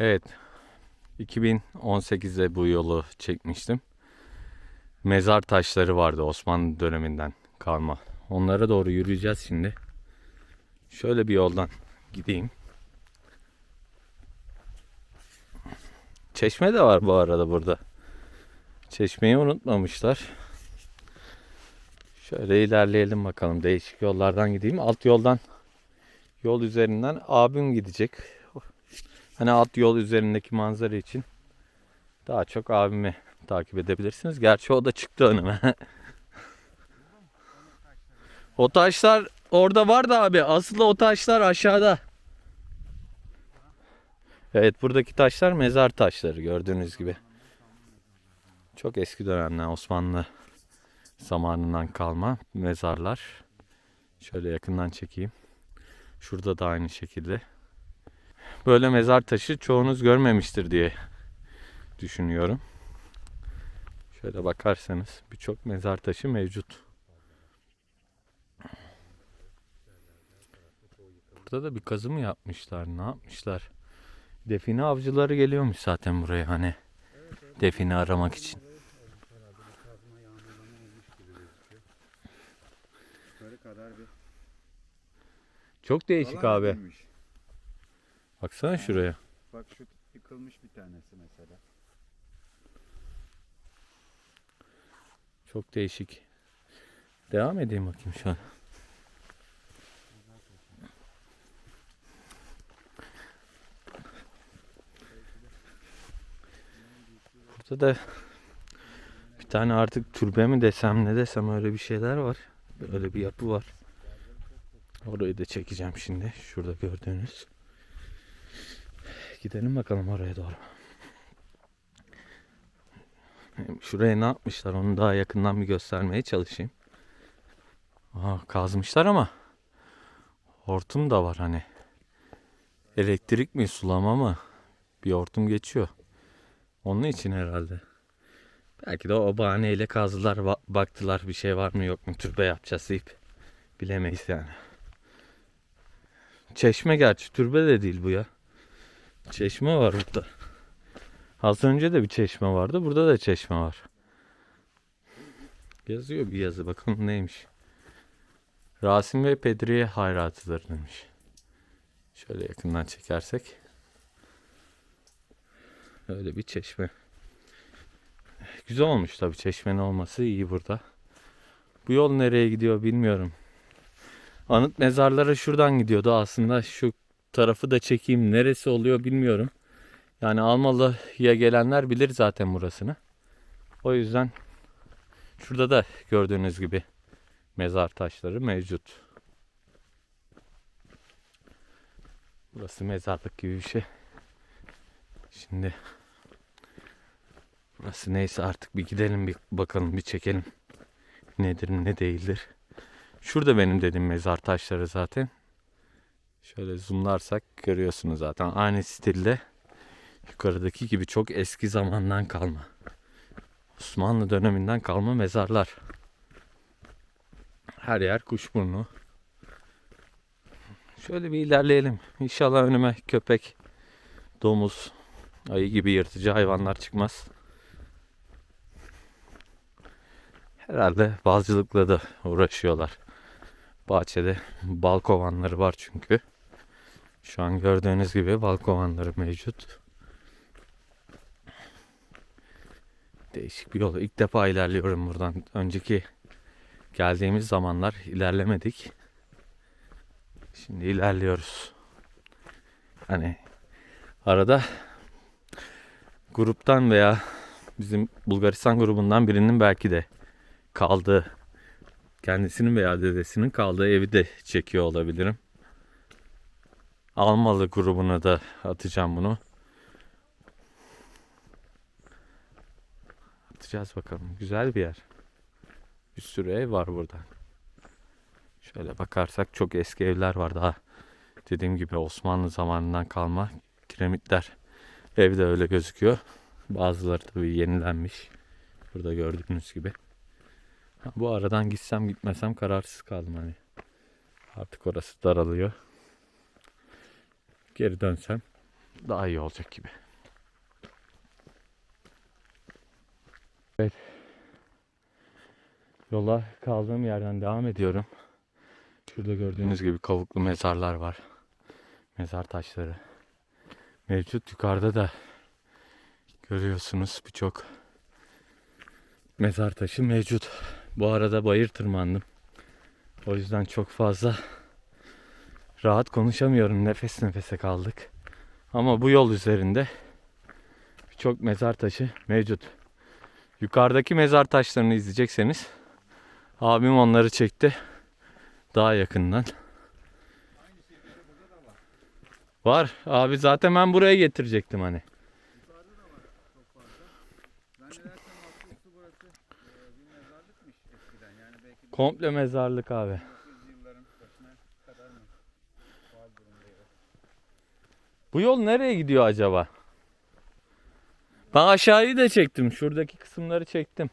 Evet. 2018'de bu yolu çekmiştim. Mezar taşları vardı Osmanlı döneminden kalma. Onlara doğru yürüyeceğiz şimdi. Şöyle bir yoldan gideyim. Çeşme de var bu arada burada. Çeşmeyi unutmamışlar. Şöyle ilerleyelim bakalım. Değişik yollardan gideyim. Alt yoldan yol üzerinden abim gidecek. Hani alt yol üzerindeki manzara için daha çok abimi takip edebilirsiniz. Gerçi o da çıktı önüme. o taşlar orada vardı abi. Asıl o taşlar aşağıda. Evet buradaki taşlar mezar taşları gördüğünüz gibi. Çok eski dönemden Osmanlı zamanından kalma mezarlar. Şöyle yakından çekeyim. Şurada da aynı şekilde. Böyle mezar taşı çoğunuz görmemiştir diye düşünüyorum. Şöyle bakarsanız birçok mezar taşı mevcut. Burada da bir kazı mı yapmışlar? Ne yapmışlar? Define avcıları geliyormuş zaten buraya hani. Define aramak için. Çok değişik abi. Baksana şuraya. Bak şu yıkılmış bir tanesi mesela. Çok değişik. Devam edeyim bakayım şu an. Burada da bir tane artık türbe mi desem ne desem öyle bir şeyler var. Öyle bir yapı var. Orayı da çekeceğim şimdi. Şurada gördüğünüz. Gidelim bakalım oraya doğru. Şuraya ne yapmışlar onu daha yakından bir göstermeye çalışayım. Aa, kazmışlar ama hortum da var hani. Elektrik mi sulama mı? Bir hortum geçiyor. Onun için herhalde. Belki de o bahaneyle kazdılar ba- baktılar bir şey var mı yok mu türbe yapacağız deyip bilemeyiz yani. Çeşme gerçi türbe de değil bu ya. Çeşme var burada. Az önce de bir çeşme vardı. Burada da çeşme var. Yazıyor bir yazı. Bakalım neymiş. Rasim ve Pedriye hayratıdır demiş. Şöyle yakından çekersek. Öyle bir çeşme. Güzel olmuş tabii çeşmenin olması iyi burada. Bu yol nereye gidiyor bilmiyorum. Anıt mezarlara şuradan gidiyordu. Aslında şu tarafı da çekeyim. Neresi oluyor bilmiyorum. Yani Almalı'ya gelenler bilir zaten burasını. O yüzden şurada da gördüğünüz gibi mezar taşları mevcut. Burası mezarlık gibi bir şey. Şimdi burası neyse artık bir gidelim bir bakalım bir çekelim. Nedir ne değildir. Şurada benim dediğim mezar taşları zaten. Şöyle zoomlarsak görüyorsunuz zaten aynı stilde. Yukarıdaki gibi çok eski zamandan kalma. Osmanlı döneminden kalma mezarlar. Her yer kuşburnu. Şöyle bir ilerleyelim. İnşallah önüme köpek, domuz, ayı gibi yırtıcı hayvanlar çıkmaz. Herhalde balcılıkla da uğraşıyorlar. Bahçede bal kovanları var çünkü. Şu an gördüğünüz gibi bal kovanları mevcut. Değişik bir yol. İlk defa ilerliyorum buradan. Önceki geldiğimiz zamanlar ilerlemedik. Şimdi ilerliyoruz. Hani arada gruptan veya bizim Bulgaristan grubundan birinin belki de kaldığı kendisinin veya dedesinin kaldığı evi de çekiyor olabilirim. Almalı grubuna da atacağım bunu. Atacağız bakalım. Güzel bir yer. Bir sürü ev var burada. Şöyle bakarsak çok eski evler var daha. Dediğim gibi Osmanlı zamanından kalma kiremitler. Ev de öyle gözüküyor. Bazıları tabii yenilenmiş. Burada gördüğünüz gibi. Bu aradan gitsem gitmesem kararsız kaldım hani. Artık orası daralıyor. Geri dönsem daha iyi olacak gibi. Evet. Yola kaldığım yerden devam ediyorum. Şurada gördüğünüz gibi kavuklu mezarlar var. Mezar taşları. Mevcut yukarıda da görüyorsunuz birçok mezar taşı mevcut. Bu arada bayır tırmandım. O yüzden çok fazla rahat konuşamıyorum. Nefes nefese kaldık. Ama bu yol üzerinde birçok mezar taşı mevcut. Yukarıdaki mezar taşlarını izleyecekseniz abim onları çekti. Daha yakından. Var. Abi zaten ben buraya getirecektim hani. Komple mezarlık abi. 1900'lü yılların başına kadar mı? Faal durumdaydı. Bu yol nereye gidiyor acaba? Ben aşağıyı da çektim. Şuradaki kısımları çektim.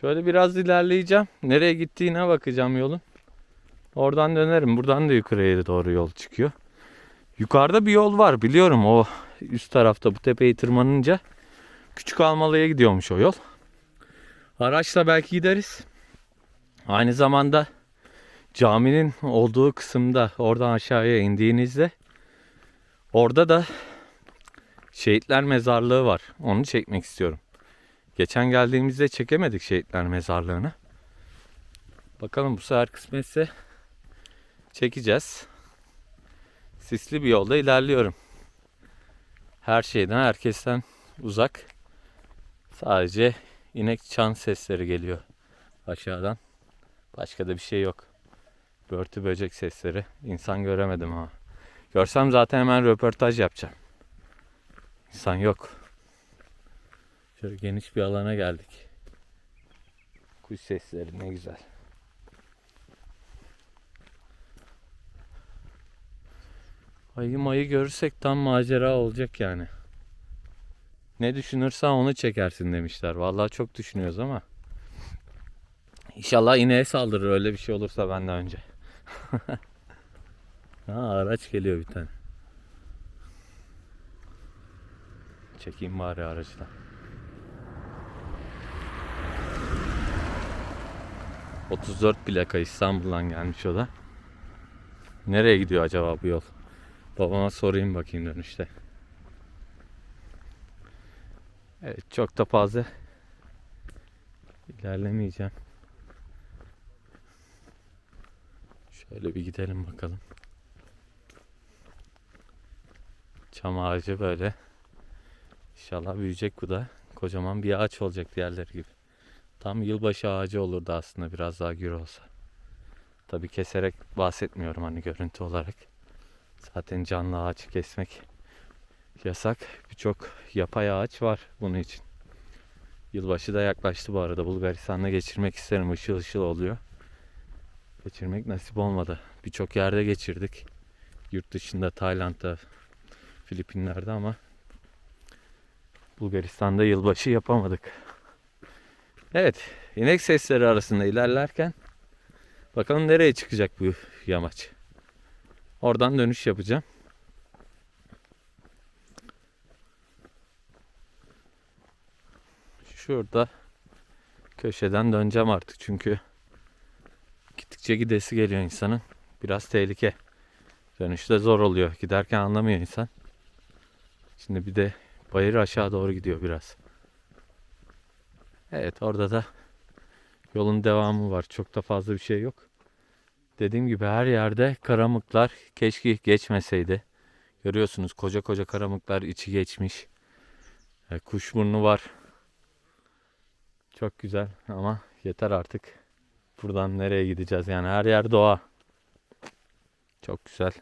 Şöyle biraz ilerleyeceğim. Nereye gittiğine bakacağım yolun. Oradan dönerim. Buradan da yukarıya doğru yol çıkıyor. Yukarıda bir yol var biliyorum. O üst tarafta bu tepeyi tırmanınca Küçük Almalı'ya gidiyormuş o yol. Araçla belki gideriz. Aynı zamanda caminin olduğu kısımda oradan aşağıya indiğinizde orada da şehitler mezarlığı var. Onu çekmek istiyorum. Geçen geldiğimizde çekemedik şehitler mezarlığını. Bakalım bu sefer kısmetse çekeceğiz. Sisli bir yolda ilerliyorum. Her şeyden, herkesten uzak. Sadece inek çan sesleri geliyor aşağıdan. Başka da bir şey yok. Börtü böcek sesleri. İnsan göremedim ha. Görsem zaten hemen röportaj yapacağım. İnsan yok. Şöyle geniş bir alana geldik. Kuş sesleri ne güzel. Ayı mayı görürsek tam macera olacak yani. Ne düşünürsen onu çekersin demişler. Vallahi çok düşünüyoruz ama. İnşallah ineğe saldırır öyle bir şey olursa benden önce. ha araç geliyor bir tane. Çekeyim bari aracı da. ...34 plaka İstanbul'dan gelmiş o da. Nereye gidiyor acaba bu yol? Babama sorayım bakayım dönüşte. Evet çok da fazla ilerlemeyeceğim. Şöyle bir gidelim bakalım. Çam ağacı böyle. İnşallah büyüyecek bu da. Kocaman bir ağaç olacak diğerleri gibi. Tam yılbaşı ağacı olurdu aslında biraz daha gür olsa. Tabi keserek bahsetmiyorum hani görüntü olarak. Zaten canlı ağaç kesmek yasak. Birçok yapay ağaç var bunun için. Yılbaşı da yaklaştı bu arada. Bulgaristan'da geçirmek isterim. Işıl ışıl oluyor. Geçirmek nasip olmadı. Birçok yerde geçirdik. Yurt dışında, Tayland'da, Filipinler'de ama Bulgaristan'da yılbaşı yapamadık. Evet, inek sesleri arasında ilerlerken bakalım nereye çıkacak bu yamaç. Oradan dönüş yapacağım. Şurada köşeden döneceğim artık çünkü gittikçe gidesi geliyor insanın. Biraz tehlike. Dönüşte zor oluyor. Giderken anlamıyor insan. Şimdi bir de bayır aşağı doğru gidiyor biraz. Evet orada da yolun devamı var. Çok da fazla bir şey yok. Dediğim gibi her yerde karamıklar keşke geçmeseydi. Görüyorsunuz koca koca karamıklar içi geçmiş. E, Kuşburnu var. Çok güzel ama yeter artık. Buradan nereye gideceğiz yani her yer doğa. Çok güzel.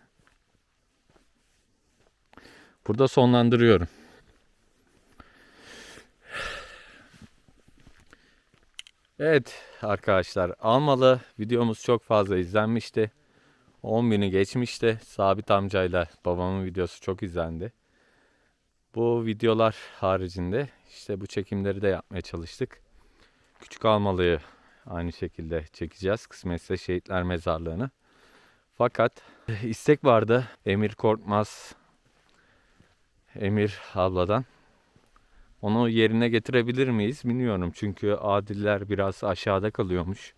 Burada sonlandırıyorum. Evet arkadaşlar Almalı videomuz çok fazla izlenmişti. 10 bini geçmişti. Sabit amcayla babamın videosu çok izlendi. Bu videolar haricinde işte bu çekimleri de yapmaya çalıştık. Küçük Almalı'yı aynı şekilde çekeceğiz. Kısmetse Şehitler Mezarlığı'nı. Fakat istek vardı Emir Korkmaz, Emir abladan. Onu yerine getirebilir miyiz bilmiyorum. Çünkü adiller biraz aşağıda kalıyormuş.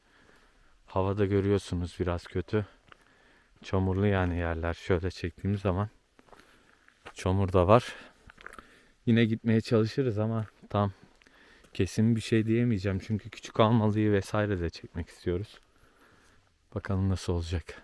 Havada görüyorsunuz biraz kötü. Çamurlu yani yerler. Şöyle çektiğim zaman çamur da var. Yine gitmeye çalışırız ama tam kesin bir şey diyemeyeceğim. Çünkü küçük almalıyı vesaire de çekmek istiyoruz. Bakalım nasıl olacak.